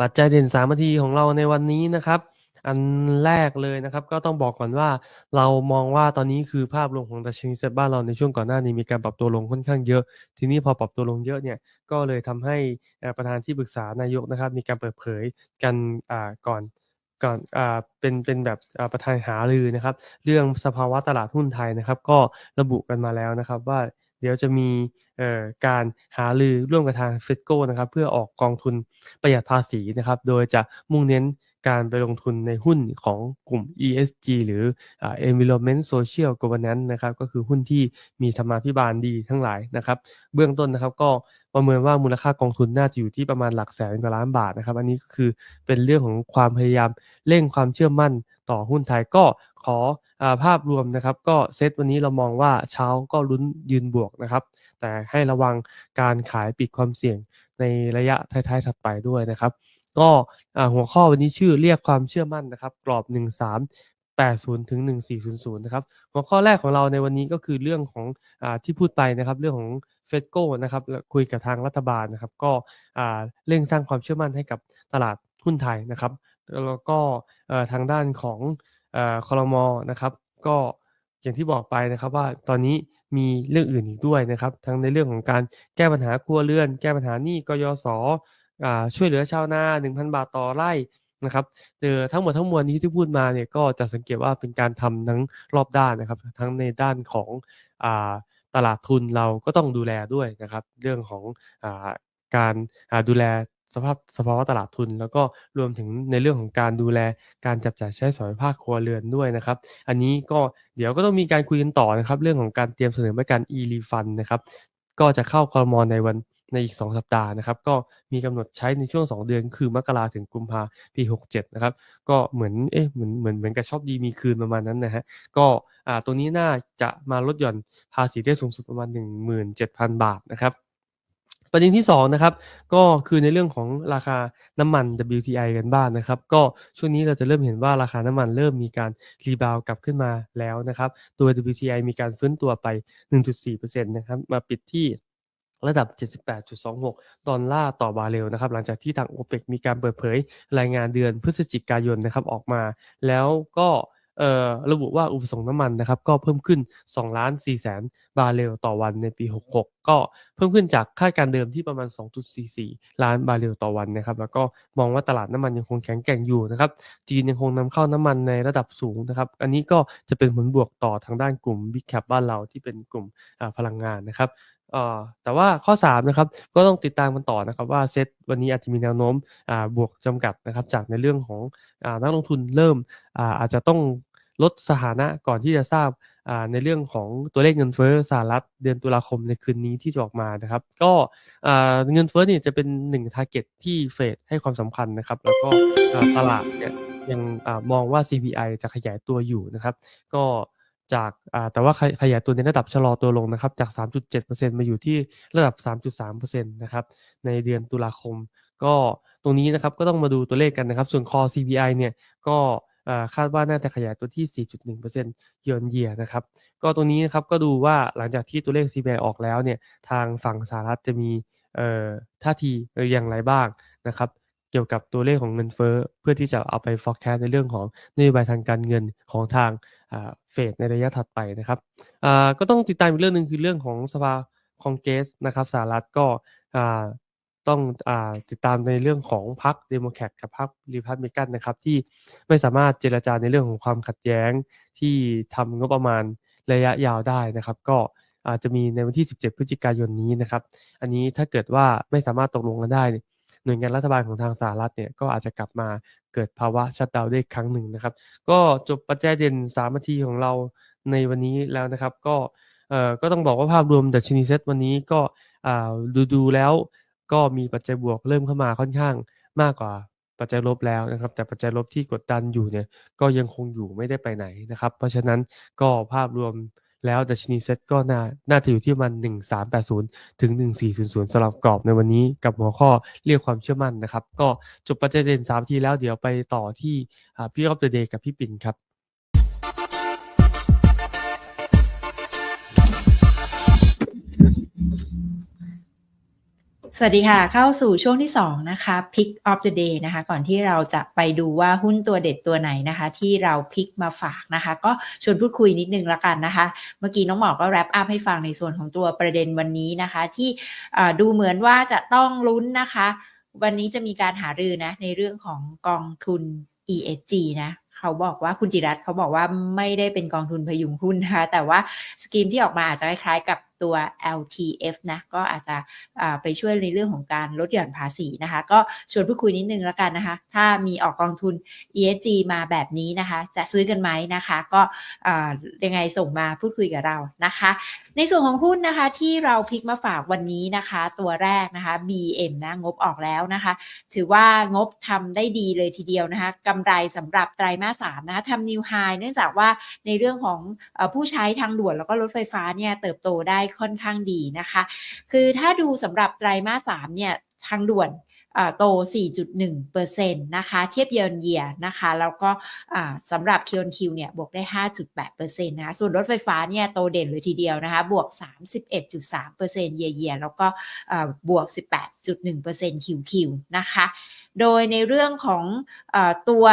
ปัจจัยเด่น3นาทีของเราในวันนี้นะครับ อันแรกเลยนะครับ ก็ต้องบอกก่อนว่าเรามองว่าตอนนี้คือภาพรวมของดัชนีเซ็ตบ้านเราในช่วงก่อนหน้านี้มีการปรับตัวลงค่อนข้างเยอะ ทีนี้พอปรับตัวลงเยอะเนี่ยก็เลยทำให้ประธานที่ปรึกษานายกนะครับ มีการเปิดเผยกันก่อน ก่อนอ่าเป็นเป็นแบบประธานหารือนะครับ เรื่องสภาวะตลาดหุ้นไทยนะครับ ก็ระบุกันมาแล้วนะครับว่าเดี๋ยวจะมีเอ่อการหารือร่วมกับทางเฟสโก้นะครับ เพื่อออกกองทุนประหยัดภาษีนะครับ โดยจะมุ่งเน้น การไปลงทุนในหุ้นของกลุ่ม ESG หรือ Environment Social Governance นะครับก็คือหุ้นที่มีธรรมาภิบาลดีทั้งหลายนะครับ เบื้องต้นนะครับก็ประเมินว่ามูลค่ากองทุนน่าจะอยู่ที่ประมาณหลักแสนกว่าล้านบาทนะครับ อันนี้ก็คือเป็นเรื่องของความพยายามเร่งความเชื่อมั่นต่อหุ้นไทยก็ขออภาพรวมนะครับ ก็เซตวันนี้เรามองว่าเช้าก็ลุ้นยืนบวกนะครับ แต่ให้ระวังการขายปิดความเสี่ยงในระยะท้ายๆถัดไปด้วยนะครับ ก็หัวข้อวันนี้ชื่อเรียกความเชื่อมั่นนะครับ กรอบ 1380ถึง1400นะครับหัวข้อแรกของเราในวันนี้ก็คือเรื่องของอที่พูดไปนะครับ เรื่องของ FEDCO นะครับคุยกับทางรัฐบาลนะครับ ก็เร่งสร้างความเชื่อมั่นให้กับตลาดหุ้นไทยนะครับ แล้วก็ทางด้านของเอ่อรมนะครับ ก็อย่างที่บอกไปนะครับว่าตอนนี้มีเรื่องอื่นอีกด้วยนะครับ ทั้งในเรื่องของการแก้ปัญหาครัวเรือน แก้ปัญหาหนี้กยศ อ่าช่วยเหลือชาวนา 1,000 บาทต่อไร่นะครับเจอทั้งหมดทั้งมวลนี้ที่พูดมาเนี่ยก็จะสังเกตว่าเป็นการทำทั้งรอบด้านนะครับ ทั้งในด้านของอ่าตลาดทุนเราก็ต้องดูแลด้วยนะครับ เรื่องของอการดูแลสภาพสภาวะตลาดทุน แล้วก็รวมถึงในเรื่องของการดูแลการจับจ่ายใช้สอยภาคครัวเรือนด้วยนะครับ อันนี้ก็เดี๋ยวก็ต้องมีการคุยกันต่อนะครับ เรื่องของการเตรียมเสนอมาตรการ e-refund นะครับก็จะเข้าคอรมอในวัน ในอีก 2 สัปดาห์นะครับ ก็มีกำหนดใช้ในช่วง 2 เดือน คือมกราถึงกุมภาปี 67 นะครับ ก็เหมือนเอ๊ะเหมือนเหมือนเหมือนกับชอบดีมีคืนประมาณนั้นนะฮะก็อ่าตรงนี้น่าจะมาลดหย่อนภาษีได้สูงสุดประมาณ 17,000 บาทนะครับประเด็นที่2นะครับก็คือในเรื่องของราคาน้ำมัน WTI กันบ้างนนะครับ ก็ช่วงนี้เราจะเริ่มเห็นว่าราคาน้ำมันเริ่มมีการรีบาวกลับขึ้นมาแล้วนะครับโดย WTI มีการฟื้นตัวไป 1.4%นะครับมาปิดที่ ระดับ 78.26 ดอลลาร์ต่อบาร์เรลนะครับหลังจากที่ทาง OPEC มีการเปิดเผยรายงานเดือนพฤศจิกายนนะครับออกมา แล้วก็ระบุว่าอุปสงค์น้ำมันนะครับก็เพิ่มขึ้น2ล้าน4แสนบาร์เรลต่อวันในปี 66 ก็เพิ่มขึ้นจากคาดการเดิมที่ประมาณ 2.44 ล้านบาร์เรลต่อวันนะครับแล้วก็มองว่าตลาดน้ำมันยังคงแข็งแกร่งอยู่นะครับจีนยังคงนำเข้าน้ำมันในระดับสูงนะครับอันนี้ก็จะเป็นผลบวกต่อทางด้านกลุ่ม Big Cap บ้านเราที่เป็นกลุ่มพลังงานนะครับเอ่อแต่ว่าข้อ3นะครับก็ต้องติดตามกันต่อนะครับว่าเซตวันนี้อาจจะมีแนวโน้มอ่าบวกจำกัดนะครับจากในเรื่องของอ่านักลงทุนเริ่มอ่าอาจจะต้องลดสถานะก่อนที่จะทราบอ่าในเรื่องของตัวเลขเงินเฟ้อสหรัฐเดือนตุลาคมในคืนนี้ที่จะออกมานะครับ ก็อ่าเงินเฟ้อเนี่ยจะเป็นหนึ่ง target ที่เฟดให้ความสำคัญนะครับ แล้วก็ตลาดเนี่ยยังอมองว่า CPI จะขยายตัวอยู่นะครับ ก็ จากอ่าแต่ว่าขยขยายตัวในระดับชะลอตัวลงนะครับ จาก 3.7%มาอยู่ที่ระดับ 3.3%นะครับในเดือนตุลาคม ก็ตรงนี้นะครับก็ต้องมาดูตัวเลขกันนะครับ ส่วน Core CPI เนี่ยก็คาดว่าน่าจะขยายตัวที่ 4.1% year on year นะครับ ก็ตรงนี้นะครับก็ดูว่าหลังจากที่ตัวเลข CPI ออกแล้วเนี่ยทางฝั่งสหรัฐจะมีท่าทีอย่างไรบ้างนะครับ เกี่ยวกับตัวเลขของเงินเฟ้อเพื่อที่จะเอาไป forecast ในเรื่องของนโยบายทางการเงินของทางเฟดในระยะถัดไปนะครับก็ต้องติดตามอีกเรื่องหนึ่งคือเรื่องของสภาคองเกรสนะครับสหรัฐก็ต้องอติดตามในเรื่องของพรรคเดโมแครตกับพรรครีพับลิกันนะครับที่ไม่สามารถเจรจาในเรื่องของความขัดแย้งที่ทำงบประมาณระยะยาวได้นะครับ ก็อาจจะมีในวันที่ 17 พฤศจิกายนนี้นะครับ อันนี้ถ้าเกิดว่าไม่สามารถตกลงกันได้เนี่ย หน่วยงานรัฐบาลของทางสหรัฐเนี่ยก็อาจจะกลับมาเกิดภาวะชัดดาวได้ครั้งหนึ่งนะครับ ก็จบปัจจัยเด่น3นาทีของเราในวันนี้แล้วนะครับ ก็เอ่อก็ต้องบอกว่าภาพรวมดัชนีเซตวันนี้ก็อ่าดูดูแล้วก็มีปัจจัยบวกเริ่มเข้ามาค่อนข้างมากกว่าปัจจัยลบแล้วนะครับ แต่ปัจจัยลบที่กดดันอยู่เนี่ยก็ยังคงอยู่ไม่ได้ไปไหนนะครับ เพราะฉะนั้นก็ภาพรวม แล้วดัชนีเซ็ตก็น่าน่าจะอยู่ที่ประมัน 1380 ถึง 1400สำหรับกรอบในวันนี้กับหัวข้อเรียกความเชื่อมั่นนะครับ ก็จบประเด็น3ทีแล้วเดี๋ยวไปต่อที่พี่รอบเดอะเดย์กับพี่ปิ่นครับ สวัสดีค่ะ เข้าสู่ช่วงที่ 2 นะคะ Pick of the Day นะคะ ก่อนที่เราจะไปดูว่าหุ้นตัวเด็ดตัวไหนนะคะ ที่เราพิกมาฝากนะคะ ก็ชวนพูดคุยนิดนึงละกันนะคะ เมื่อกี้น้องหมอก็แรปอัพให้ฟังในส่วนของตัวประเด็นวันนี้นะคะ ที่ดูเหมือนว่าจะต้องลุ้นนะคะ วันนี้จะมีการหารือนะ ในเรื่องของกองทุน ESG นะเขาบอกว่าคุณจิรัตเขาบอกว่าไม่ได้เป็นกองทุนพยุงหุ้นนะคะแต่ว่าสกีมที่ออกมาอาจจะคล้ายๆกับตัว LTF นะก็อาจจะไปช่วยในเรื่องของการลดหย่อนภาษีนะคะ ก็ชวนพูดคุยนิดนึงแล้วกันนะคะ ถ้ามีออกกองทุน ESG มาแบบนี้นะคะ จะซื้อกันไหมนะคะ ก็ยังไงส่งมาพูดคุยกับเรานะคะ ในส่วนของหุ้นนะคะที่เราพลิกมาฝากวันนี้นะคะ ตัวแรกนะคะ BM นะงบออกแล้วนะคะ ถือว่างบทำได้ดีเลยทีเดียวนะคะกำไรสำหรับไตรมาสสามนะคะทำนิวไฮเนื่องจากว่าในเรื่องของอผู้ใช้ทางด่วนแล้วก็รถไฟฟ้าเนี่ยเติบโตได้ค่อนข้างดีนะคะ คือถ้าดูสำหรับไตรมาสสามเนี่ยทางด่วนโต 4.1%นะคะ เทียบเยือนเยียนะคะ แล้วก็สำหรับ Q&Q เนี่ย บวกได้ 5.8%นะคะส่วนรถไฟฟ้าเนี่ย โตเด่นเลยทีเดียวนะคะ บวก 31.3%เยียเยียแล้วก็บวก 18.1% QQ นะคะ โดยในเรื่องของอตัว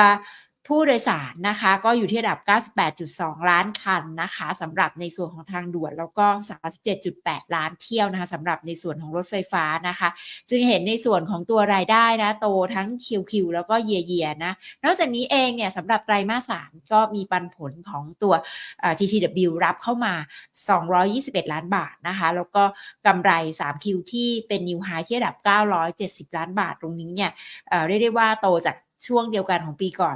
ผู้โดยสารนะคะ ก็อยู่ที่ระดับ 98.2 ล้านคันนะคะสำหรับในส่วนของทางด่วนแล้วก็ 37.8 ล้านเที่ยวนะคะสำหรับในส่วนของรถไฟฟ้านะคะ จึงเห็นในส่วนของตัวรายได้นะ โตทั้ง QQ แล้วก็เยียเยียนะ นอกจากนี้เองเนี่ยสำหรับไตรมาส 3 ก็มีปันผลของตัว TTW รับเข้ามา 221 ล้านบาทนะคะ แล้วก็กำไร 3Q ที่เป็นนิวไฮที่ระดับ 970 ล้านบาทตรงนี้เนี่ยเอ่อเรียกได้ว่าโตจาก ช่วงเดียวกันของปีก่อน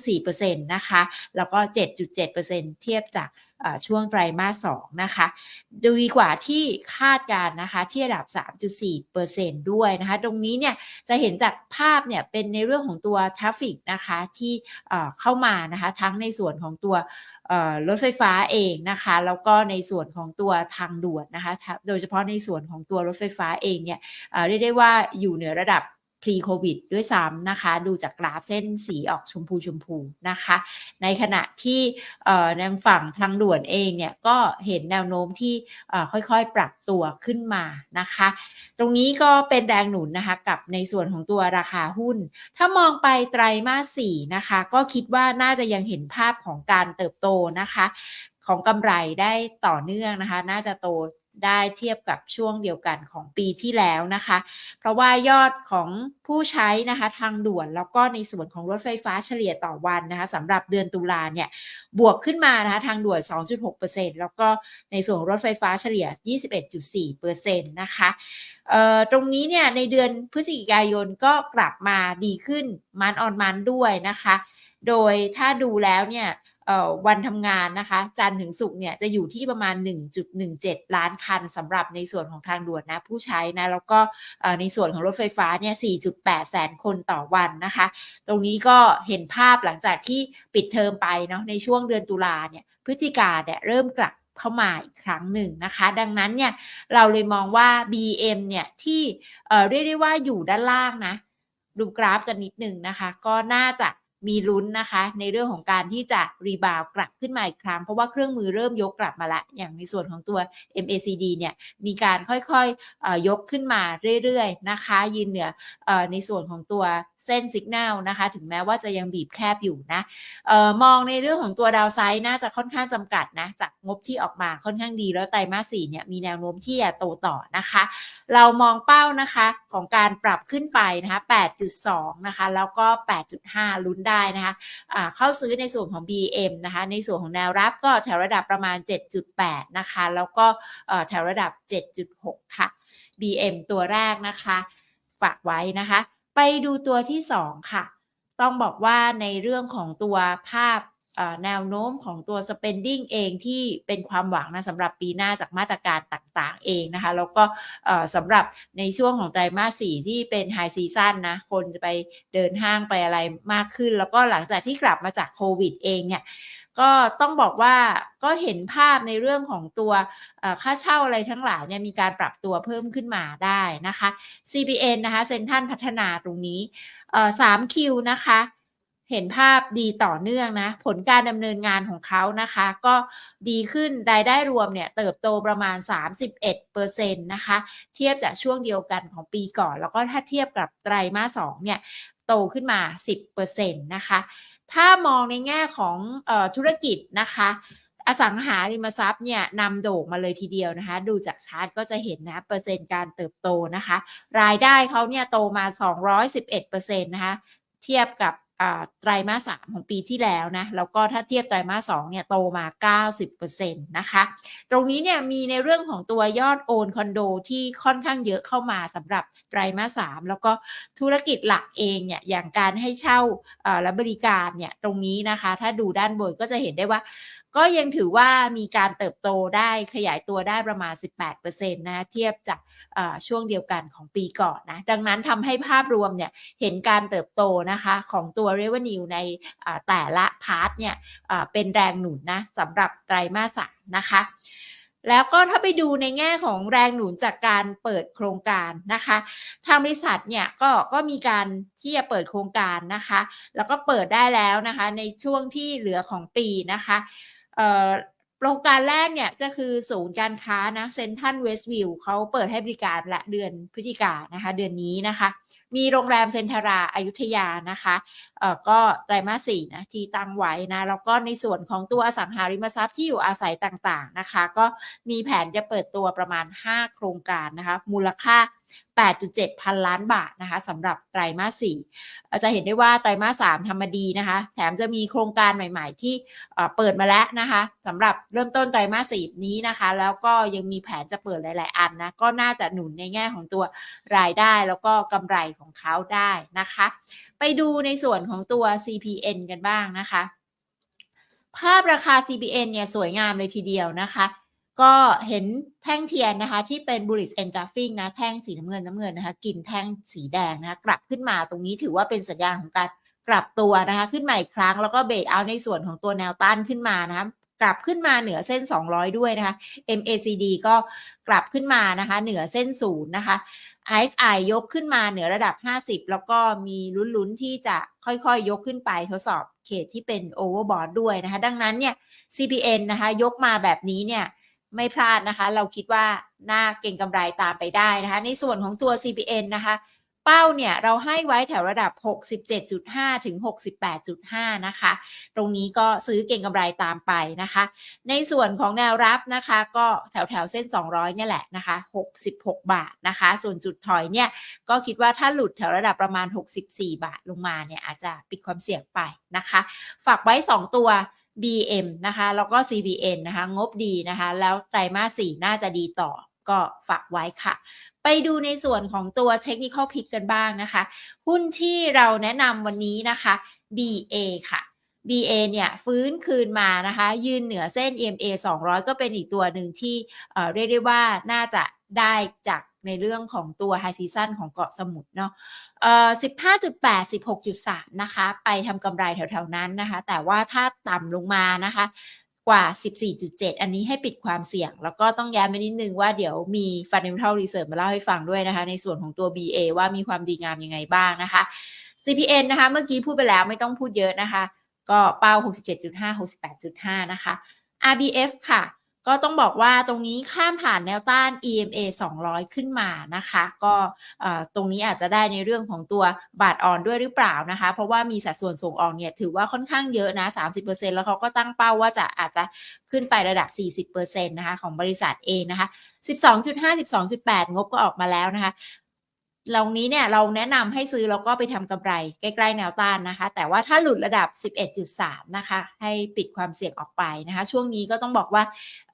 12.4%นะคะ แล้วก็ 7.7%เทียบจากช่วงไตรมาส2นะคะ ดีกว่าที่คาดการนะคะที่ระดับ 3.4%ด้วยนะคะ ตรงนี้เนี่ยจะเห็นจากภาพเนี่ยเป็นในเรื่องของตัวทราฟฟิกนะคะที่เอ่เข้ามานะคะทั้งในส่วนของตัวรถไฟฟ้าเองนะคะ แล้วก็ในส่วนของตัวทางด่วนนะคะ โดยเฉพาะในส่วนของตัวรถไฟฟ้าเองเนี่ยเรียกได้ว่าอยู่เหนือระดับ pre covid ด้วยซ้ำนะคะ ดูจากกราฟเส้นสีออกชมพูชมพูนะคะ ในขณะที่ในฝั่งทางด่วนเองเนี่ย ก็เห็นแนวโน้มที่ค่อยๆ ปรับตัวขึ้นมานะคะ ตรงนี้ก็เป็นแรงหนุนนะคะกับในส่วนของตัวราคาหุ้น ถ้ามองไปไตรมาสสี่นะคะ ก็คิดว่าน่าจะยังเห็นภาพของการเติบโตนะคะของกำไรได้ต่อเนื่องนะคะ น่าจะโต ได้เทียบกับช่วงเดียวกันของปีที่แล้วนะคะ เพราะว่ายอดของผู้ใช้นะคะทางด่วนแล้วก็ในส่วนของรถไฟฟ้าเฉลี่ยต่อวันนะคะสำหรับเดือนตุลาเนี่ยบวกขึ้นมานะคะทางด่วน 2.6%แล้วก็ในส่วนของรถไฟฟ้าเฉลี่ย 21.4%นะคะเอ่อตรงนี้เนี่ยในเดือนพฤศจิกายนก็กลับมาดีขึ้นมันออนมันด้วยนะคะ โดยถ้าดูแล้วเนี่ย วันทำงานนะคะ จันถึงศุกเนี่ยจะอยู่ที่ประมาณ 1.17 ล้านคันสำหรับในส่วนของทางด่วนนะผู้ใช้นะแล้วก็ในส่วนของรถไฟฟ้าเนี่ย4.8 แสนคนต่อวันนะคะ ตรงนี้ก็เห็นภาพหลังจากที่ปิดเทอมไปเนาะในช่วงเดือนตุลาเนี่ยพฤศจิกาเนี่ยเริ่มกลับเข้ามาอีกครั้งหนึ่งนะคะ ดังนั้นเนี่ยเราเลยมองว่า BM เนี่ยที่เรียกได้ว่าอยู่ด้านล่างนะดูกราฟกันนิดหนึ่งนะคะ ก็น่าจะ มีลุ้นนะคะ ในเรื่องของการที่จะรีบาวกลับขึ้นมาอีกครั้ง เพราะว่าเครื่องมือเริ่มยกกลับมาละ อย่างในส่วนของตัว MACD เนี่ยมีการค่อยๆยกขึ้นมาเรื่อยๆนะคะ ยืนเหนืออในส่วนของตัวเส้นสัญญาณนะคะ ถึงแม้ว่าจะยังบีบแคบอยู่นะออมองในเรื่องของตัวดาวไซด์น่าจะค่อนข้างจำกัดนะ จากงบที่ออกมาค่อนข้างดีแล้วไตรมาสสี่เนี่ยมีแนวโน้มที่จะโตต่อนะคะ เรามองเป้านะคะของการปรับขึ้นไปนะคะ 8.2 นะคะ แล้วก็ 8.5 ลุ้นได้ได้นะคะะเข้าซื้อในส่วนของ BM นะคะในส่วนของแนวรับก็แถวระดับประมาณ 7.8 นะคะ แล้วก็แถวระดับ 7.6 ค่ะ BM ตัวแรกนะคะ ฝากไว้นะคะ ไปดูตัวที่ 2 ค่ะ ต้องบอกว่าในเรื่องของตัวภาพ แนวโน้มของตัว spending เองที่เป็นความหวังนะสำหรับปีหน้าจากมาตรการต่างๆ เองนะคะ แล้วก็สำหรับในช่วงของไตรมาสสี่ที่เป็น high season นะ คนจะไปเดินห้างไปอะไรมากขึ้น แล้วก็หลังจากที่กลับมาจากโควิดเองเนี่ยก็ต้องบอกว่าก็เห็นภาพในเรื่องของตัวค่าเช่าอะไรทั้งหลายเนี่ยมีการปรับตัวเพิ่มขึ้นมาได้นะคะ CBN นะคะเซ็นทรัลพัฒนาตรงนี้ 3Q นะคะ เห็นภาพดีต่อเนื่องนะ ผลการดำเนินงานของเขานะคะ ก็ดีขึ้นรายได้รวมเนี่ย เติบโตประมาณ 31%นะคะ เทียบจากช่วงเดียวกันของปีก่อน แล้วก็ถ้าเทียบกับไตรมาส2เนี่ย โตขึ้นมา 10%นะคะ ถ้ามองในแง่ของออธุรกิจนะคะอสังหาริมทรัพย์เนี่ยนำโด่งมาเลยทีเดียวนะคะ ดูจากชาร์ตก็จะเห็นนะ เปอร์เซ็นต์การเติบโตนะคะ รายได้เขาเนี่ยโตมา 211%นะคะ เทียบกับ ไตรมาสสามของปีที่แล้วนะ แล้วก็ถ้าเทียบไตรมาสสองเนี่ยโตมา 90%นะคะ ตรงนี้เนี่ยมีในเรื่องของตัวยอดโอนคอนโดที่ค่อนข้างเยอะเข้ามาสำหรับไตรมาสสามแล้วก็ธุรกิจหลักเองเนี่ยอย่างการให้เช่าและบริการเนี่ยตรงนี้นะคะ ถ้าดูด้านบนก็จะเห็นได้ว่า ก็ยังถือว่ามีการเติบโตได้ขยายตัวได้ประมาณ 18%นะเทียบจากช่วงเดียวกันของปีก่อนนะ ดังนั้นทำให้ภาพรวมเนี่ยเห็นการเติบโตนะคะของตัว revenue ในแต่ละพาร์ทเนี่ยเป็นแรงหนุนนะสำหรับไตรมาสสามนะคะแล้วก็ถ้าไปดูในแง่ของแรงหนุนจากการเปิดโครงการนะคะ ทางบริษัทเนี่ยก็ก็มีการที่จะเปิดโครงการนะคะ แล้วก็เปิดได้แล้วนะคะในช่วงที่เหลือของปีนะคะ โครงการแรกเนี่ยก็คือศูนย์การค้านะเซนทันเวสต์วิวเขาเปิดให้บริการละเดือนพฤศจิกายนนะคะ เดือนนี้นะคะ มีโรงแรมเซนทราอายุทยานะคะเอ่อก็ไตรมาสสี่นะที่ตั้งไว้นะ แล้วก็ในส่วนของตัวอสังหาริมทรัพย์ที่อยู่อาศัยต่างๆนะคะ ก็มีแผนจะเปิดตัวประมาณ 5 โครงการนะคะ มูลค่า 8.7 พันล้านบาทนะคะสำหรับไตรมาสสี่เราจะเห็นได้ว่าไตรมาสสามทำมาดีนะคะ แถมจะมีโครงการใหม่ๆ ที่เปิดมาแล้วนะคะสำหรับเริ่มต้นไตรมาสสี่นี้นะคะ แล้วก็ยังมีแผนจะเปิดหลาย ๆ อันนะ ก็น่าจะหนุนในแง่ของตัวรายได้แล้วก็กำไรของเขาได้นะคะ ไปดูในส่วนของตัว CPN กันบ้างนะคะภาพราคา CPN เนี่ยสวยงามเลยทีเดียวนะคะ ก็เห็นแท่งเทียนนะคะ ที่เป็น bullish engulfing นะ แท่งสีน้ำเงินน้ำเงินนะคะ กินแท่งสีแดงนะคะ กลับขึ้นมาตรงนี้ถือว่าเป็นสัญญาณของการกลับตัวนะคะ ขึ้นมาอีกครั้งแล้วก็เบรกเอาในส่วนของตัวแนวต้านขึ้นมานะคะกลับขึ้นมาเหนือเส้น 200 ด้วยนะคะ MACD ก็กลับขึ้นมานะคะ เหนือเส้นศูนย์นะคะ RSI ยกขึ้นมาเหนือระดับ 50 แล้วก็มีลุ้นๆ ที่จะค่อยๆยกขึ้นไปทดสอบเขตที่เป็น overbought ด้วยนะคะ ดังนั้นเนี่ย CPN นะคะ ยกมาแบบนี้เนี่ย ไม่พลาดนะคะ เราคิดว่าน่าเก่งกำไรตามไปได้นะคะ ในส่วนของตัว CPN นะคะ เป้าเนี่ยเราให้ไว้แถวระดับ 67.5 ถึง 68.5 นะคะ ตรงนี้ก็ซื้อเก่งกำไรตามไปนะคะ ในส่วนของแนวรับนะคะ ก็แถวแถวเส้น 200 เนี่ยแหละนะคะ 66 บาทนะคะ ส่วนจุดถอยเนี่ย ก็คิดว่าถ้าหลุดแถวระดับประมาณ 64 บาทลงมาเนี่ยอาจจะปิดความเสี่ยงไปนะคะ ฝากไว้ 2 ตัว BM นะคะ แล้วก็ CBN นะคะ งบดีนะคะ แล้วไตรมาส4น่าจะดีต่อก็ฝากไว้ค่ะ ไปดูในส่วนของตัว Technical Pick กันบ้างนะคะ หุ้นที่เราแนะนำวันนี้นะคะ BA ค่ะ BA เนี่ยฟื้นคืนมานะคะ ยืนเหนือเส้น EMA 200 ก็เป็นอีกตัวหนึ่งที่เออเรียกได้ว่าน่าจะได้จาก ในเรื่องของตัว High Season ของเกาะสมุทรเนาะเอ่อ15.8 16.3นะคะ ไปทำกำไรแถวๆนั้นนะคะ แต่ว่าถ้าต่ำลงมานะคะกว่า 14.7 อันนี้ให้ปิดความเสี่ยง แล้วก็ต้องย้ำไปนิดนึงว่าเดี๋ยวมี Fundamental Research มาเล่าให้ฟังด้วยนะคะ ในส่วนของตัว BA ว่ามีความดีงามยังไงบ้างนะคะ CPN นะคะ เมื่อกี้พูดไปแล้วไม่ต้องพูดเยอะนะคะ ก็เป้า 67.5 68.5 นะคะ RBF ค่ะ ก็ต้องบอกว่าตรงนี้ข้ามผ่านแนวต้าน EMA 200 ขึ้นมานะคะ ก็ตรงนี้อาจจะได้ในเรื่องของตัวบาทอ่อนด้วยหรือเปล่านะคะ เพราะว่ามีสัดส่วนส่งออกเนี่ยถือว่าค่อนข้างเยอะนะ 30%แล้วเขาก็ตั้งเป้าว่าจะอาจจะขึ้นไประดับ 40%นะคะของบริษัทเองนะคะ 12.5 12.8 งบก็ออกมาแล้วนะคะ เหล่านี้เนี่ยเราแนะนำให้ซื้อแล้วก็ไปทำกำไรใกล้ๆแนวต้านนะคะ แต่ว่าถ้าหลุดระดับ 11.3 นะคะ ให้ปิดความเสี่ยงออกไปนะคะ ช่วงนี้ก็ต้องบอกว่า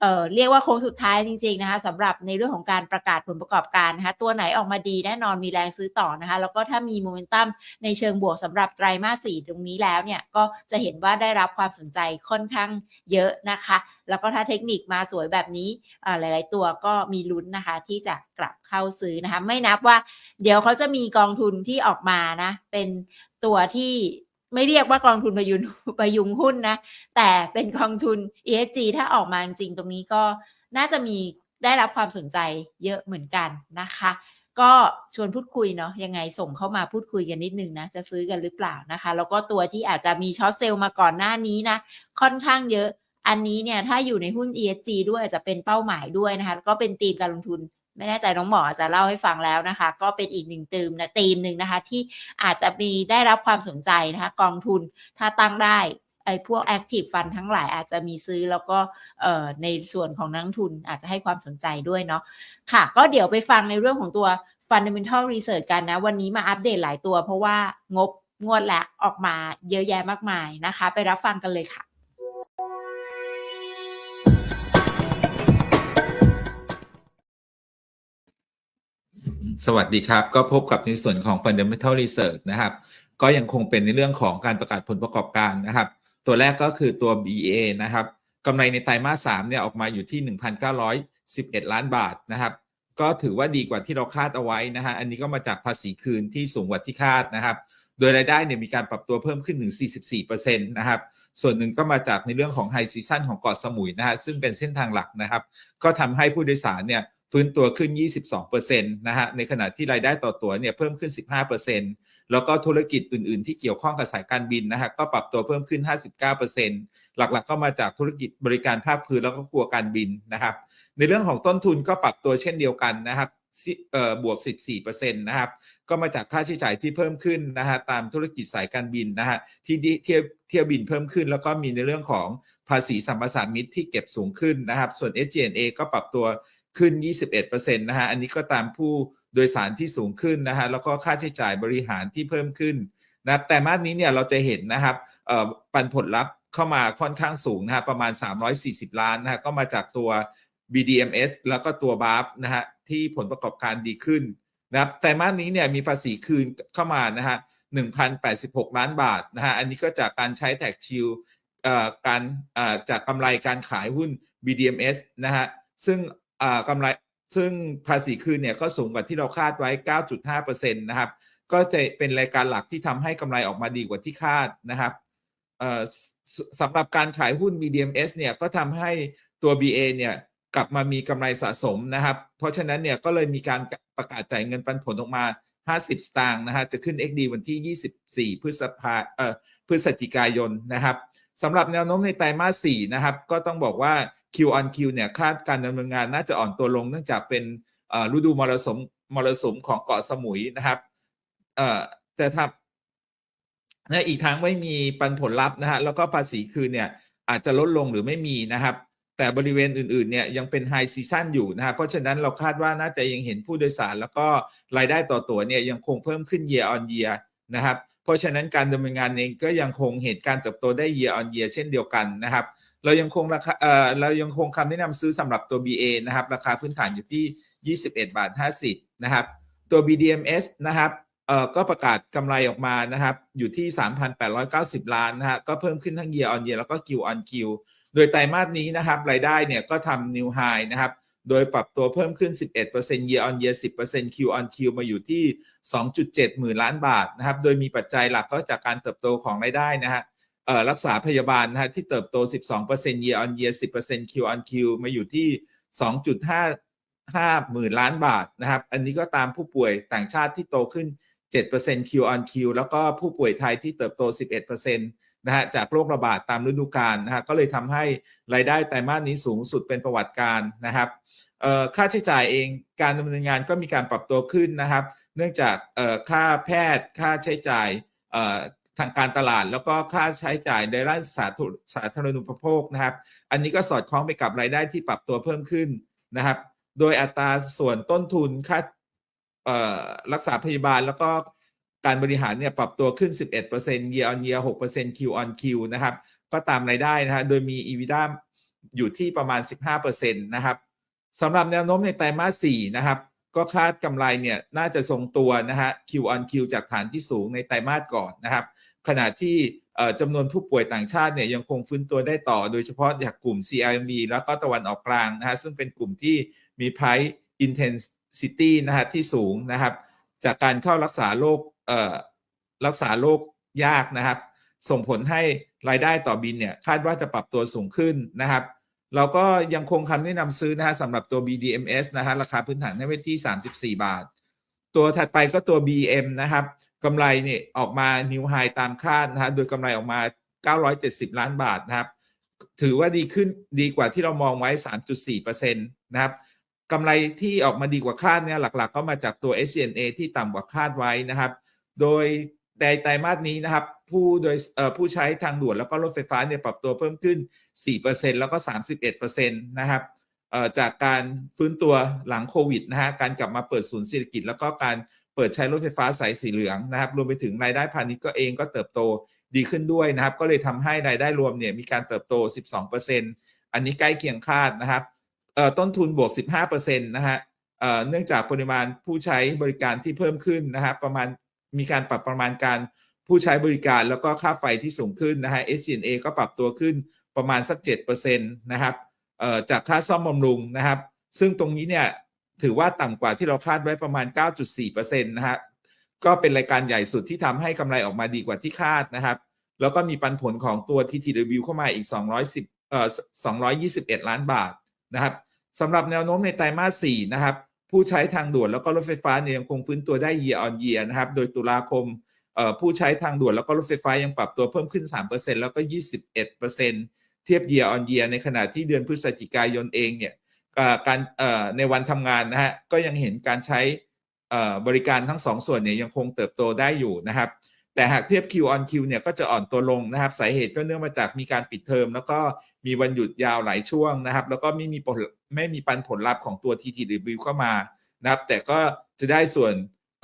เอ่อเรียกว่าโค้งสุดท้ายจริงๆนะคะสำหรับในเรื่องของการประกาศผลประกอบการนะคะ ตัวไหนออกมาดีแน่นอนมีแรงซื้อต่อนะคะ แล้วก็ถ้ามีโมเมนตัมในเชิงบวกสำหรับไตรมาสสี่ตรงนี้แล้วเนี่ยก็จะเห็นว่าได้รับความสนใจค่อนข้างเยอะนะคะ แล้วก็ถ้าเทคนิคมาสวยแบบนี้อ่าหลาย ๆ ตัวก็มีลุ้นนะคะที่จะกลับเข้าซื้อนะคะ ไม่นับว่าเดี๋ยวเขาจะมีกองทุนที่ออกมานะ เป็นตัวที่ไม่เรียกว่ากองทุนพยุนพยุงหุ้นนะ แต่เป็นกองทุน ESG ถ้าออกมาจริงตรงนี้ก็น่าจะมีได้รับความสนใจเยอะเหมือนกันนะคะ ก็ชวนพูดคุยเนาะยังไงส่งเข้ามาพูดคุยกันนิดนึงนะ จะซื้อกันหรือเปล่านะคะ แล้วก็ตัวที่อาจจะมีช็อตเซลล์มาก่อนหน้านี้นะ ค่อนข้างเยอะอันนี้เนี่ยถ้าอยู่ในหุ้น ESG ด้วยอาจจะเป็นเป้าหมายด้วยนะคะ ก็เป็นธีมการลงทุน ไม่แน่ใจน้องหมอจะเล่าให้ฟังแล้วนะคะ ก็เป็นอีกหนึ่งธีมนะธีมหนึ่งนะคะ ที่อาจจะมีได้รับความสนใจนะคะ กองทุนถ้าตั้งได้ไอ้พวก Active Fund ทั้งหลายอาจจะมีซื้อแล้วก็เอ่อในส่วนของนักทุนอาจจะให้ความสนใจด้วยเนาะค่ะ ก็เดี๋ยวไปฟังในเรื่องของตัว Fundamental Research กันนะ วันนี้มาอัปเดตหลายตัวเพราะว่างบงวดและออกมาเยอะแยะมากมายนะคะ ไปรับฟังกันเลยค่ะ สวัสดีครับ ก็พบกับในส่วนของ Fundamental Research นะครับ ก็ยังคงเป็นในเรื่องของการประกาศผลประกอบการนะครับ ตัวแรกก็คือตัว BA นะครับกำไรในไตรมาส3เนี่ยออกมาอยู่ที่ 1,911 ล้านบาทนะครับ ก็ถือว่าดีกว่าที่เราคาดเอาไว้นะฮะอันนี้ก็มาจากภาษีคืนที่สูงกว่าที่คาดนะครับ โดยรายได้เนี่ยมีการปรับตัวเพิ่มขึ้นถึง 44%นะครับส่วนหนึ่งก็มาจากในเรื่องของไฮซีซันของเกาะสมุยนะฮะซึ่งเป็นเส้นทางหลักนะครับ ก็ทำให้ผู้โดยสารเนี่ย ฟื้นตัวขึ้น 22%นะฮะ ในขณะที่รายได้ต่อตั๋วเนี่ยเพิ่มขึ้น 15%แล้วก็ธุรกิจอื่น ๆ ที่เกี่ยวข้องกับสายการบินนะฮะ ก็ปรับตัวเพิ่มขึ้น 59%หลัก ๆ ก็มาจากธุรกิจบริการภาคพื้นแล้วก็ครัวการบินนะครับ ในเรื่องของต้นทุนก็ปรับตัวเช่นเดียวกันนะครับ บวก 14%นะครับก็มาจากค่าใช้จ่ายที่เพิ่มขึ้นนะฮะตามธุรกิจสายการบินนะฮะที่เที่ยวเที่ยวบินเพิ่มขึ้น แล้วก็มีในเรื่องของภาษีสัมปทานมิตรที่เก็บสูงขึ้นนะครับส่วน S G N A ก็ปรับตัวขึ้น 21%นะฮะอันนี้ก็ตามผู้โดยสารที่สูงขึ้นนะฮะแล้วก็ค่าใช้จ่ายบริหารที่เพิ่มขึ้นนะแต่มาสนี้เนี่ยเราจะเห็นนะครับปันผลลัพธ์เข้ามาค่อนข้างสูงนะฮะประมาณ 340 ล้านนะฮะก็มาจากตัว BDMs แล้วก็ตัว BAF นะฮะ ที่ผลประกอบการดีขึ้นนะครับแต่มาสนี้เนี่ยมีภาษีคืนเข้ามานะฮะ1,086 ล้านบาทนะฮะอันนี้ก็จากการใช้แท็กชิลอ่อการอ่อจากกำไรการขายหุ้น BDMs นะฮะซึ่งอ่อกำไรซึ่งภาษีคืนเนี่ยก็สูงกว่าที่เราคาดไว้ 9.5%นะครับก็จะเป็นรายการหลักที่ทำให้กำไรออกมาดีกว่าที่คาดนะครับอ่อสสำหรับการขายหุ้น BDMs เนี่ยก็ทำให้ตัว BA เนี่ย กลับมามีกำไรสะสมนะครับ เพราะฉะนั้นเนี่ยก็เลยมีการประกาศจ่ายเงินปันผลออกมา 50 สตางค์นะฮะจะขึ้น XD วันที่ 24 พฤษภาเอ่อพฤศจิกายนนะครับสำหรับแนวโน้มในไตรมาส4นะครับ ก็ต้องบอกว่า Q on Q เนี่ยคาดการดำเนินงานน่าจะอ่อนตัวลงเนื่องจากเป็นฤดูมรสุมมรสุมของเกาะสมุยนะครับเอ่อแต่ถ้าและอีกทั้งไม่มีปันผลลัพธ์นะฮะแล้วก็ภาษีคืนเนี่ยอาจจะลดลงหรือไม่มีนะครับ แต่บริเวณอื่นๆเนี่ยยังเป็นไฮซีซันอยู่นะครับเพราะฉะนั้นเราคาดว่าน่าจะยังเห็นผู้โดยสาร แล้วก็รายได้ต่อตั๋วเนี่ยยังคงเพิ่มขึ้น year on year นะครับเพราะฉะนั้นการดำเนินงานเองก็ยังคงเห็นการเติบโตได้ year on year เช่นเดียวกันนะครับเรายังคงราคาเอ่อเรายังคงคำแนะนำซื้อสำหรับตัว BA นะครับราคาพื้นฐานอยู่ที่ 21 บาท 50 นะครับ ตัว BDMs นะครับเอ่อก็ประกาศกำไรออกมานะครับอยู่ที่ 3,890 ล้านนะฮะก็เพิ่มขึ้นทั้ง year on year แล้วก็ Q on Q โดยไตรมาสนี้นะครับรายได้เนี่ยก็ทำ new high นะครับโดยปรับตัวเพิ่มขึ้น 11% year on year 10% Q on Q มาอยู่ที่ 2.7 หมื่นล้านบาทนะครับ โดยมีปัจจัยหลักก็จากการเติบโตของรายได้นะฮะเอ่อรักษาพยาบาลนะฮะที่เติบโต 12% year on year 10% Q on Q มาอยู่ที่ 2.55หมื่นล้านบาทนะครับ อันนี้ก็ตามผู้ป่วยต่างชาติที่โตขึ้น 7% Q on Q แล้วก็ผู้ป่วยไทยที่เติบโต 11% นะฮะจากโรคระบาดตามฤดูกาลนะฮะก็เลยทำให้รายได้ไตรมาสนี้สูงสุดเป็นประวัติการนะครับค่าใช้จ่ายเองการดำเนินงานก็มีการปรับตัวขึ้นนะครับ เนื่องจากค่าแพทย์ค่าใช้จ่ายทางการตลาด แล้วก็ค่าใช้จ่ายในด้านสาธารสาธารณูปโภคนะครับ อันนี้ก็สอดคล้องไปกับรายได้ที่ปรับตัวเพิ่มขึ้นนะครับ โดยอัตราส่วนต้นทุนค่ารักษาพยาบาลแล้วก็ การบริหารเนี่ยปรับตัวขึ้น 11% year on year 6% Q on Q นะครับ ก็ตามรายได้นะฮะโดยมี EBITDA อยู่ที่ประมาณ 15%นะครับสำหรับแนวโน้มในไตรมาส4นะครับ ก็คาดกำไรเนี่ยน่าจะทรงตัวนะฮะ Q on Q จากฐานที่สูงในไตรมาสก่อนนะครับ ขณะที่จำนวนผู้ป่วยต่างชาติเนี่ยยังคงฟื้นตัวได้ต่อ โดยเฉพาะจากกลุ่ม CIMB แล้วก็ตะวันออกกลางนะฮะซึ่งเป็นกลุ่มที่มี price intensity นะฮะที่สูงนะครับ จากการเข้ารักษาโรคเอ่อรักษาโรคยากนะครับ ส่งผลให้รายได้ต่อบินเนี่ยคาดว่าจะปรับตัวสูงขึ้นนะครับ เราก็ยังคงคำแนะนำซื้อนะฮะสำหรับตัว BDMs นะฮะราคาพื้นฐานให้ไว้ที่ 34 บาท ตัวถัดไปก็ตัว BM นะครับกำไรเนี่ยออกมานิวไฮตามคาดนะฮะโดยกำไรออกมา 970 ล้านบาทนะครับ ถือว่าดีขึ้นดีกว่าที่เรามองไว้ 3.4%นะครับ กำไรที่ออกมาดีกว่าคาดเนี่ยหลักๆ ก็มาจากตัว SCNA ที่ต่ำกว่าคาดไว้นะครับ โดยในไตรมาสนี้นะครับ ผู้โดยผู้ใช้ทางด่วนแล้วก็รถไฟฟ้าเนี่ยปรับตัวเพิ่มขึ้น 4%แล้วก็ 31%นะครับจากการฟื้นตัวหลังโควิดนะฮะการกลับมาเปิดศูนย์เศรษฐกิจ แล้วก็การเปิดใช้รถไฟฟ้าสายสีเหลืองนะครับ รวมไปถึงรายได้พาณิชย์ก็เองก็เติบโตดีขึ้นด้วยนะครับ ก็เลยทำให้รายได้รวมเนี่ยมีการเติบโต 12%อันนี้ใกล้เคียงคาดนะครับ ต้นทุนบวก 15%นะฮะเอ่อเนื่องจากปริมาณผู้ใช้บริการที่เพิ่มขึ้นนะครับประมาณมีการปรับประมาณการผู้ใช้บริการแล้วก็ค่าไฟที่สูงขึ้นนะฮะ SG&A ก็ปรับตัวขึ้นประมาณสัก 7%นะครับจากค่าซ่อมบำรุงนะครับ ซึ่งตรงนี้เนี่ยถือว่าต่ำกว่าที่เราคาดไว้ประมาณ 9.4%นะฮะก็เป็นรายการใหญ่สุดที่ทำให้กำไรออกมาดีกว่าที่คาดนะครับ แล้วก็มีปันผลของตัว TTW เข้ามาอีก 210เอ่อ221 ล้านบาทนะครับ สำหรับแนวโน้มในไตรมาส4นะครับผู้ใช้ทางด่วนแล้วก็รถไฟฟ้าเนี่ยยังคงฟื้นตัวได้ year on year นะครับโดยตุลาคมผู้ใช้ทางด่วนแล้วก็รถไฟฟ้ายังปรับตัวเพิ่มขึ้น 3%แล้วก็ 21%เทียบ year on year ในขณะที่เดือนพฤศจิกายนเองเนี่ยการในวันทำงานนะฮะก็ยังเห็นการใช้บริการทั้งสองส่วนเนี่ยยังคงเติบโตได้อยู่นะครับ แต่หากเทียบ Q on Q เนี่ยก็จะอ่อนตัวลงนะครับ สาเหตุก็เนื่องมาจากมีการปิดเทอม แล้วก็มีวันหยุดยาวหลายช่วงนะครับ แล้วก็ไม่มีผลไม่มีปันผลลัพธ์ของตัว TTW เข้ามานะครับ แต่ก็จะได้ส่วน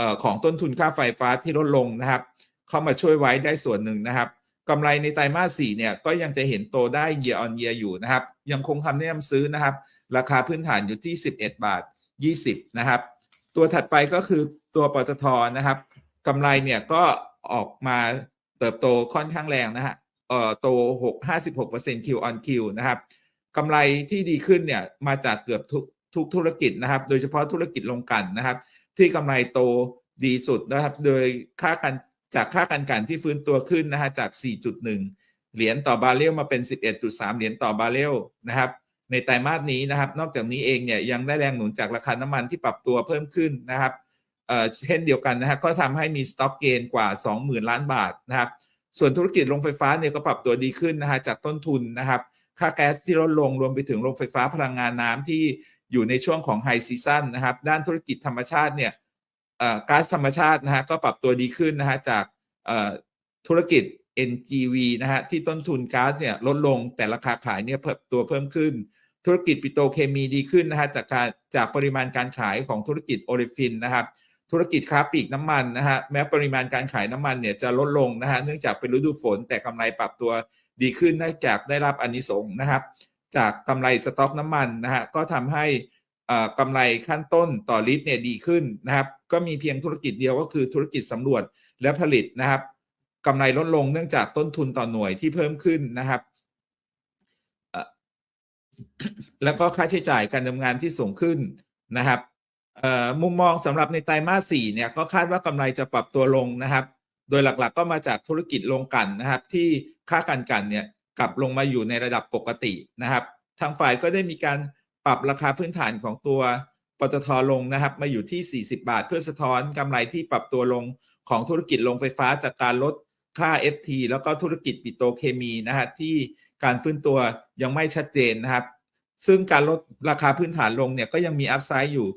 ออของต้นทุนค่าไฟฟ้าที่ลดลงนะครับ เข้ามาช่วยไว้ได้ส่วนหนึ่งนะครับกำไรในไตรมาส4เนี่ยก็ยังจะเห็นโตได้ year on year อยู่นะครับ ยังคงคำแนะนำซื้อนะครับ ราคาพื้นฐานอยู่ที่ 11 บาท 20 นะครับ ตัวถัดไปก็คือตัวปตทนะครับกำไรเนี่ยก็ ออกมาเติบโตค่อนข้างแรงนะฮะเอ่อโต6 56% Q on Q นะครับกำไรที่ดีขึ้นเนี่ยมาจากเกือบทุกทุกธุรกิจนะครับ โดยเฉพาะธุรกิจลงกลันนะครับ ที่กำไรโตดีสุดนะครับ โดยค่ากันจากค่ากันกันที่ฟื้นตัวขึ้นนะฮะจาก 4.1 เหรียญต่อบาร์เรลมาเป็น 11.3 เหรียญต่อบาร์เรลนะครับ ในไตรมาสนี้นะครับ นอกจากนี้เองเนี่ยยังได้แรงหนุนจากราคาน้ำมันที่ปรับตัวเพิ่มขึ้นนะครับ เช่นเดียวกันนะฮะก็ทำให้มีสต็อกเกนกว่า 20,000 ล้านบาทนะครับส่วนธุรกิจโรงไฟฟ้าเนี่ยก็ปรับตัวดีขึ้นนะฮะจากต้นทุนนะครับ ค่าแก๊สที่ลดลงรวมไปถึงโรงไฟฟ้าพลังงานน้ำที่อยู่ในช่วงของไฮซีซั o นนะครับด้านธุรกิจธรรมชาติเนี่ยก๊าซธรรมชาตินะฮะก็ปรับตัวดีขึ้นนะฮะจากธุรกิจ NGV นะฮะที่ต้นทุนก๊าซเนี่ยลดลงแต่ราคาขายเนี่ยเพิ่มตัวเพิ่มขึ้น ธุรกิจปิโตรเคมีดีขึ้นนะฮะจากการจากปริมาณการขายของธุรกิจโอลิฟินนะครับ ธุรกิจค้าปลีกน้ำมันนะฮะแม้ปริมาณการขายน้ำมันเนี่ยจะลดลงนะฮะเนื่องจากเป็นฤดูฝนแต่กำไรปรับตัวดีขึ้นเนื่องจากได้รับอานิสงส์นะครับ จากกำไรสต็อกน้ำมันนะฮะก็ทำให้อ่อกำไรขั้นต้นต่อลิตรเนี่ยดีขึ้นนะครับ ก็มีเพียงธุรกิจเดียวก็คือธุรกิจสำรวจและผลิตนะครับกำไรลดลงเนื่องจากต้นทุนต่อหน่วยที่เพิ่มขึ้นนะครับอ่อแล้วก็ค่าใช้จ่ายการดำเนินงานที่สูงขึ้นนะครับ มุมมองสำหรับในไตรมาส 4 เนี่ย ก็คาดว่ากำไรจะปรับตัวลงนะครับ โดยหลักๆ ก็มาจากธุรกิจโรงกลั่นนะครับ ที่ค่าการกลั่นเนี่ยกลับลงมาอยู่ในระดับปกตินะครับ ทางฝ่ายก็ได้มีการปรับราคาพื้นฐานของตัวปตทลงนะครับ มาอยู่ที่ 40 บาท เพื่อสะท้อนกำไรที่ปรับตัวลงของธุรกิจโรงไฟฟ้าจากการลดค่า FT แล้วก็ธุรกิจปิโตรเคมีนะฮะที่การฟื้นตัวยังไม่ชัดเจนนะครับ ซึ่งการลดราคาพื้นฐานลงเนี่ยก็ยังมีอัพไซด์อยู่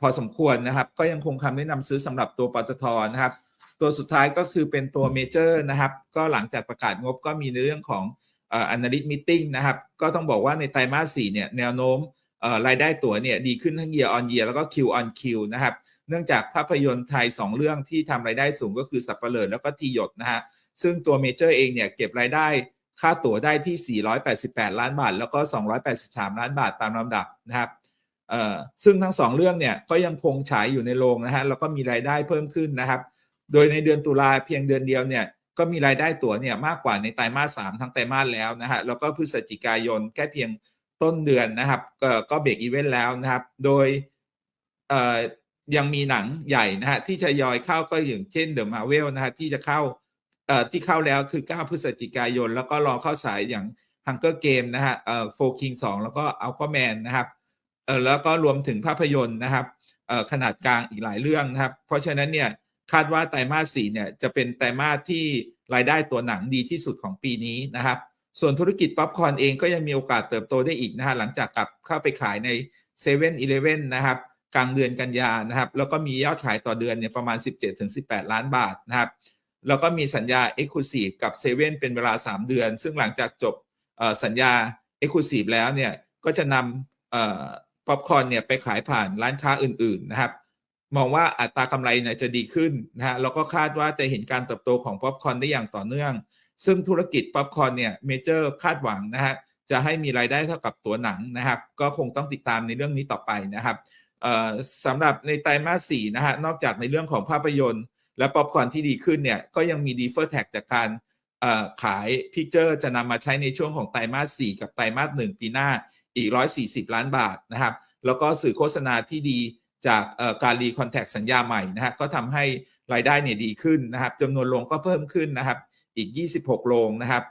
พอสมควรนะครับ ก็ยังคงคำแนะนำซื้อสำหรับตัวปตทนะครับ ตัวสุดท้ายก็คือเป็นตัวเมเจอร์นะครับ ก็หลังจากประกาศงบก็มีในเรื่องของอ่อ analyst meeting นะครับ ก็ต้องบอกว่าในไตรมาส4เนี่ยแนวโน้มรายได้ตั๋วเนี่ยดีขึ้นทั้ง year on year แล้วก็ Q on Q นคิวนะครับ เนื่องจากภาพยนตร์ไทย 2 เรื่องที่ทำรายได้สูงก็คือสับเปลอแล้วก็ทีหยดนะฮะซึ่งตัวเมเจอร์เองเนี่ยเก็บรายได้ค่าตั๋วได้ที่ 488 ล้านบาท แล้วก็ 283 ล้านบาทตามลำดับนะครับ ซึ่งทั้งสองเรื่องเนี่ยก็ยังคงฉายอยู่ในโรงนะฮะแล้วก็มีรายได้เพิ่มขึ้นนะครับ โดยในเดือนตุลาเพียงเดือนเดียวเนี่ยก็มีรายได้ตั๋วเนี่ยมากกว่าในไตรมาสสามทั้งไตรมาสแล้วนะฮะแล้วก็พฤศจิกายนแค่เพียงต้นเดือนนะครับก็ก็เบรกอีเวนต์แล้วนะครับ โดยเอ่อยังมีหนังใหญ่นะฮะที่จะยอยเข้าก็อย่างเช่นเดอะมาเวลนะฮะที่จะเข้าเอ่อที่เข้าแล้วคือ 9 พฤศจิกายน แล้วก็รอเข้าฉายอย่าง Hunger Game นะฮะเอ่อโฟคิงสองแล้วก็อัล q าแมนนะครับ เออแล้วก็รวมถึงภาพยนตร์นะครับเออขนาดกลางอีกหลายเรื่องนะครับ เพราะฉะนั้นเนี่ยคาดว่าไตรมาสสี่เนี่ยจะเป็นไตรมาสที่รายได้ตัวหนังดีที่สุดของปีนี้นะครับ ส่วนธุรกิจป๊อปคอร์นเองก็ยังมีโอกาสเติบโตได้อีกนะฮะหลังจากกลับเข้าไปขายใน7 e เ e ่ e อนะครับกลางเดือนกันยานะครับ แล้วก็มียอดขายต่อเดือนเนี่ยประมาณ 17-18 ล้านบาทนะครับ แล้วก็มีสัญญา Exclusive กับ7 e เ e ่นเป็นเวลา 3 เดือน ซึ่งหลังจากจบสัญญา Exclusive แล้วเนี่ยก็จะนำ ป๊อปคอร์นเนี่ยไปขายผ่านร้านค้าอื่น ๆนะครับ มองว่าอัตรากำไรเนี่ยจะดีขึ้นนะฮะแล้วก็คาดว่าจะเห็นการเติบโตของป๊อปคอร์นได้อย่างต่อเนื่อง ซึ่งธุรกิจป๊อปคอร์นเนี่ยเมเจอร์คาดหวังนะฮะจะให้มีรายได้เท่ากับตัวหนังนะครับ ก็คงต้องติดตามในเรื่องนี้ต่อไปนะครับสำหรับในไตรมาสสี่นะฮะนอกจากในเรื่องของภาพยนตร์ และป๊อปคอร์นที่ดีขึ้นเนี่ยก็ยังมีดีเฟอร์แท็กจากการขายพิกเจอร์จะนำมาใช้ในช่วงของไตรมาส4กับไตรมาส1ปีหน้า อีก 140 ล้านบาทนะครับ แล้วก็สื่อโฆษณาที่ดีจากการรีคอนแทคสัญญาใหม่นะฮะก็ทำให้รายได้เนี่ยดีขึ้นนะครับจำนวนโรงก็เพิ่มขึ้นนะครับ อีก 26 โรงนะครับ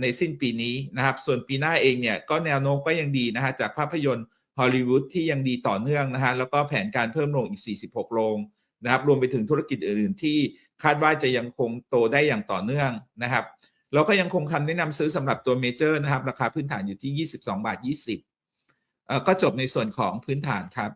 ในสิ้นปีนี้นะครับ ส่วนปีหน้าเองเนี่ยก็แนวโน้มก็ยังดีนะฮะจากภาพยนตร์ฮอลลีวูดที่ยังดีต่อเนื่องนะฮะแล้วก็แผนการเพิ่มโรงอีก 46 โรงนะครับ รวมไปถึงธุรกิจอื่นๆที่คาดว่าจะยังคงโตได้อย่างต่อเนื่องนะครับ แล้วก็ยังคงคำแนะนำซื้อสำหรับตัวเมเจอร์นะครับ ราคาพื้นฐานอยู่ที่ 22 บาท 20เอ่อก็จบในส่วนของพื้นฐานครับ